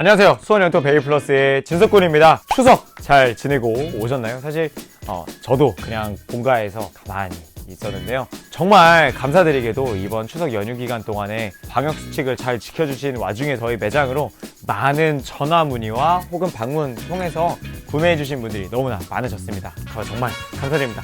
안녕하세요. 수원영토 베이 플러스의 진석군입니다. 추석 잘 지내고 오셨나요? 사실 어, 저도 그냥 본가에서 가만히 있었는데요. 정말 감사드리게도 이번 추석 연휴 기간 동안에 방역 수칙을 잘 지켜주신 와중에 저희 매장으로 많은 전화 문의와 혹은 방문 통해서 구매해주신 분들이 너무나 많으셨습니다. 저 정말 감사드립니다.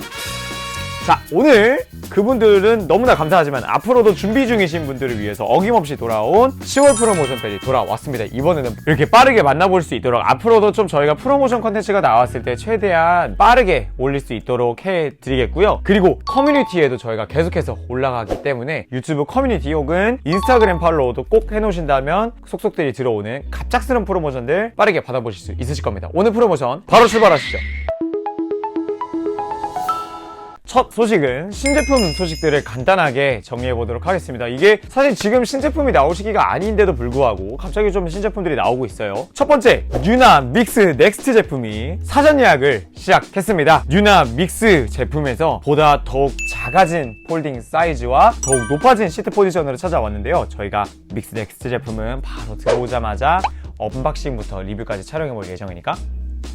자, 오늘 그분들은 너무나 감사하지만 앞으로도 준비 중이신 분들을 위해서 어김없이 돌아온 10월 프로모션 페이지 돌아왔습니다. 이번에는 이렇게 빠르게 만나볼 수 있도록 앞으로도 좀 저희가 프로모션 컨텐츠가 나왔을 때 최대한 빠르게 올릴 수 있도록 해드리겠고요. 그리고 커뮤니티에도 저희가 계속해서 올라가기 때문에 유튜브 커뮤니티 혹은 인스타그램 팔로우도 꼭 해놓으신다면 속속들이 들어오는 갑작스런 프로모션들 빠르게 받아보실 수 있으실 겁니다. 오늘 프로모션 바로 출발하시죠. 첫 소식은 신제품 소식들을 간단하게 정리해 보도록 하겠습니다. 이게 사실 지금 신제품이 나올 시기가 아닌데도 불구하고 갑자기 좀 신제품들이 나오고 있어요. 첫 번째, 뉴나 믹스 넥스트 제품이 사전 예약을 시작했습니다. 뉴나 믹스 제품에서 보다 더욱 작아진 폴딩 사이즈와 더욱 높아진 시트 포지션으로 찾아왔는데요. 저희가 믹스 넥스트 제품은 바로 들어오자마자 언박싱부터 리뷰까지 촬영해 볼 예정이니까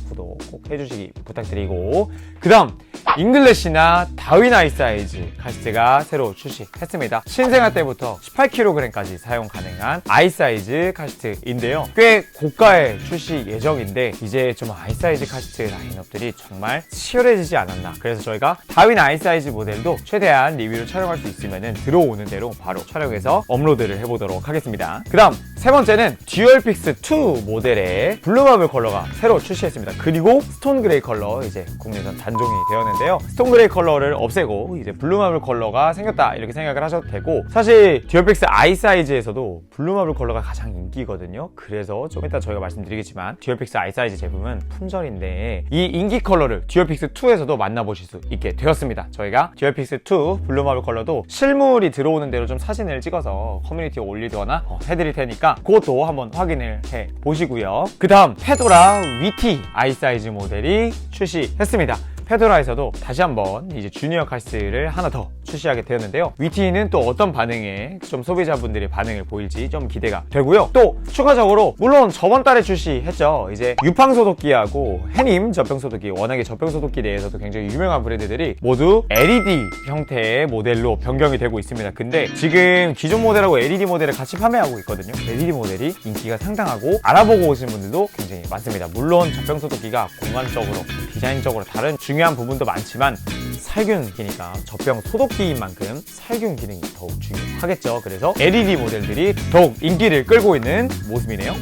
구독 꼭 해주시기 부탁드리고 그 다음 잉글래시나 다윈 아이 사이즈 카시트가 새로 출시했습니다. 신생아 때부터 18kg까지 사용 가능한 아이 사이즈 카시트인데요. 꽤 고가의 출시 예정인데 이제 좀 아이 사이즈 카시트 라인업들이 정말 치열해지지 않았나. 그래서 저희가 다윈 아이 사이즈 모델도 최대한 리뷰를 촬영할 수 있으면 들어오는 대로 바로 촬영해서 업로드를 해보도록 하겠습니다. 그 다음 세 번째는 듀얼픽스 2 모델의 블루마블 컬러가 새로 출시했습니다. 그리고 스톤 그레이 컬러 이제 국내선 단종이 되었는데요. 스톤 그레이 컬러를 없애고 이제 블루마블 컬러가 생겼다 이렇게 생각을 하셔도 되고 사실 듀얼픽스 아이 사이즈에서도 블루마블 컬러가 가장 인기거든요. 그래서 좀 이따 저희가 말씀드리겠지만 듀얼픽스 아이 사이즈 제품은 품절인데 이 인기 컬러를 듀얼픽스 2에서도 만나보실 수 있게 되었습니다. 저희가 듀얼픽스 2 블루마블 컬러도 실물이 들어오는 대로 좀 사진을 찍어서 커뮤니티에 올리거나 어, 해드릴 테니까 그것도 한번 확인을 해 보시고요. 그 다음 페도라 위티 아이 사이즈 모델이 출시했습니다. 페도라에서도 다시 한번 이제 주니어 카시를 하나 더 출시하게 되었는데요. 위티는 또 어떤 반응에 좀 소비자분들의 반응을 보일지 좀 기대가 되고요. 또 추가적으로 물론 저번 달에 출시했죠. 이제 유팡 소독기하고 해님 젖병 소독기 워낙에 젖병 소독기 내에서도 굉장히 유명한 브랜드들이 모두 LED 형태의 모델로 변경이 되고 있습니다. 근데 지금 기존 모델하고 LED 모델을 같이 판매하고 있거든요. LED 모델이 인기가 상당하고 알아보고 오신 분들도 굉장히 많습니다. 물론 젖병 소독기가 공간적으로 디자인적으로 다른 중요 한 부분도 많지만 살균 기니까 젖병 소독기인 만큼 살균 기능이 더욱 중요하겠죠. 그래서 LED 모델들이 더욱 인기를 끌고 있는 모습이네요.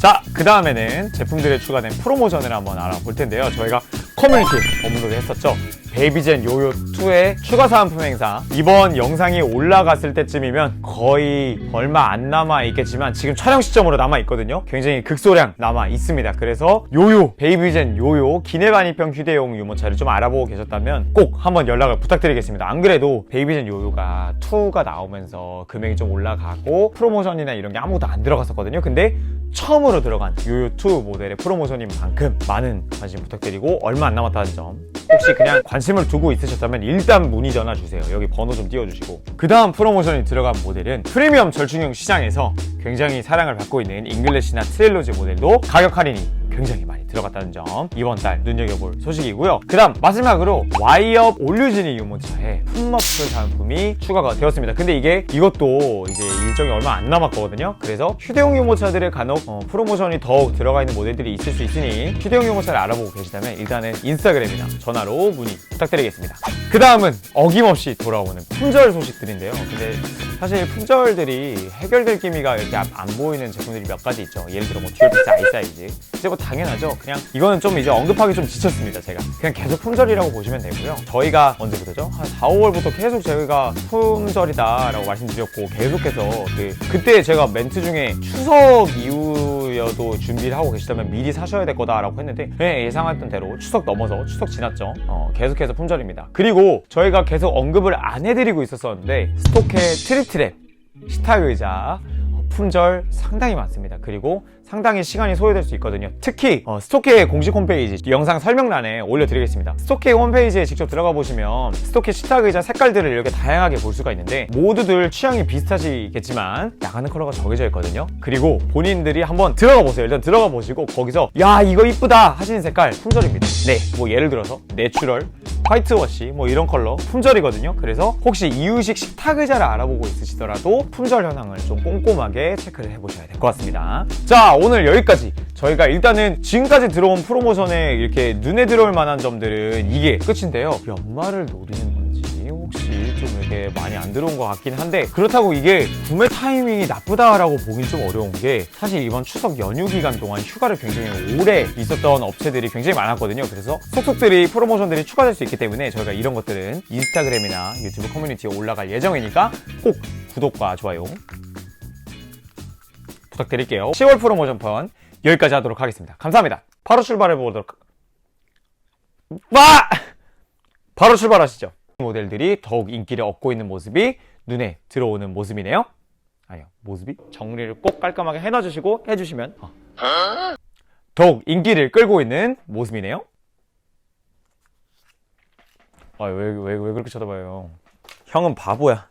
자, 그 다음에는 제품들에 추가된 프로모션을 한번 알아볼 텐데요. 저희가 커뮤니티 업로드 했었죠. 베이비젠 요요2의 추가 사은품 행사. 이번 영상이 올라갔을 때쯤이면 거의 얼마 안 남아 있겠지만 지금 촬영 시점으로 남아 있거든요. 굉장히 극소량 남아 있습니다. 그래서 요요, 베이비젠 요요 기내반입형 휴대용 유모차를 좀 알아보고 계셨다면 꼭 한번 연락을 부탁드리겠습니다. 안 그래도 베이비젠 요요가 2가 나오면서 금액이 좀 올라가고 프로모션이나 이런 게 아무것도 안 들어갔었거든요. 근데 처음으로 들어간 요요2 모델의 프로모션인 만큼 많은 관심 부탁드리고 얼마 안 남았다는 점. 혹시 그냥 관심을 두고 있으셨다면 일단 문의 전화 주세요. 여기 번호 좀 띄워주시고. 그 다음 프로모션이 들어간 모델은 프리미엄 절충형 시장에서 굉장히 사랑을 받고 있는 잉글래시나 트레일러즈 모델도 가격 할인이 굉장히 많이 들어갔다는 점 이번 달 눈여겨볼 소식이고요. 그 다음 마지막으로 와이업 올류지니 유모차에 품머플 사은품이 추가가 되었습니다. 근데 이게 이것도 이제 일정이 얼마 안 남았거든요. 그래서 휴대용 유모차들의 간혹 어, 프로모션이 더욱 들어가 있는 모델들이 있을 수 있으니 휴대용 유모차를 알아보고 계시다면 일단은 인스타그램이나 전화로 문의 부탁드리겠습니다. 그 다음은 어김없이 돌아오는 품절 소식들인데요. 근데 사실 품절들이 해결될 기미가 이렇게 안, 안 보이는 제품들이 몇 가지 있죠. 예를 들어 뭐 듀얼픽스 아이 사이즈. 이제 뭐 당연하죠. 그냥 이거는 좀 이제 언급하기 좀 지쳤습니다 제가. 그냥 계속 품절이라고 보시면 되고요. 저희가 언제부터죠? 한 4, 5월부터 계속 저희가 품절이다 라고 말씀드렸고 계속해서 그 그때 제가 멘트 중에 추석 이후 여도 준비를 하고 계시다면 미리 사셔야 될 거다라고 했는데 네, 예상했던 대로 추석 넘어서 추석 지났죠. 어, 계속해서 품절입니다. 그리고 저희가 계속 언급을 안 해드리고 있었었는데 스토케 트립트랩 시타 의자 품절 상당히 많습니다. 그리고 상당히 시간이 소요될 수 있거든요. 특히 어, 스토케 공식 홈페이지 영상 설명란에 올려드리겠습니다. 스토케 홈페이지에 직접 들어가 보시면 스토케 식탁 의자 색깔들을 이렇게 다양하게 볼 수가 있는데 모두들 취향이 비슷하시겠지만 나가는 컬러가 정해져 있거든요. 그리고 본인들이 한번 들어가 보세요. 일단 들어가 보시고 거기서 야 이거 이쁘다 하시는 색깔 품절입니다. 네, 뭐 예를 들어서 내추럴 화이트워시 뭐 이런 컬러 품절이거든요. 그래서 혹시 이유식 식탁 의자를 알아보고 있으시더라도 품절 현황을 좀 꼼꼼하게 체크를 해보셔야 될 것 같습니다. 자 오늘 여기까지 저희가 일단은 지금까지 들어온 프로모션에 이렇게 눈에 들어올 만한 점들은 이게 끝인데요. 연말을 노리는 이렇게 많이 안 들어온 것 같긴 한데 그렇다고 이게 구매 타이밍이 나쁘다라고 보긴 좀 어려운 게 사실 이번 추석 연휴 기간 동안 휴가를 굉장히 오래 있었던 업체들이 굉장히 많았거든요. 그래서 속속들이 프로모션들이 추가될 수 있기 때문에 저희가 이런 것들은 인스타그램이나 유튜브 커뮤니티에 올라갈 예정이니까 꼭 구독과 좋아요 부탁드릴게요. 10월 프로모션 편 여기까지 하도록 하겠습니다. 감사합니다. 바로 출발해 보도록 와! 바로 출발하시죠. 모델들이 더욱 인기를 얻고 있는 모습이 눈에 들어오는 모습이네요. 아니요, 모습이 정리를 꼭 깔끔하게 해놔주시고 해주시면 어. 더욱 인기를 끌고 있는 모습이네요. 아, 왜, 왜, 왜 그렇게 쳐다봐요? 형은 바보야.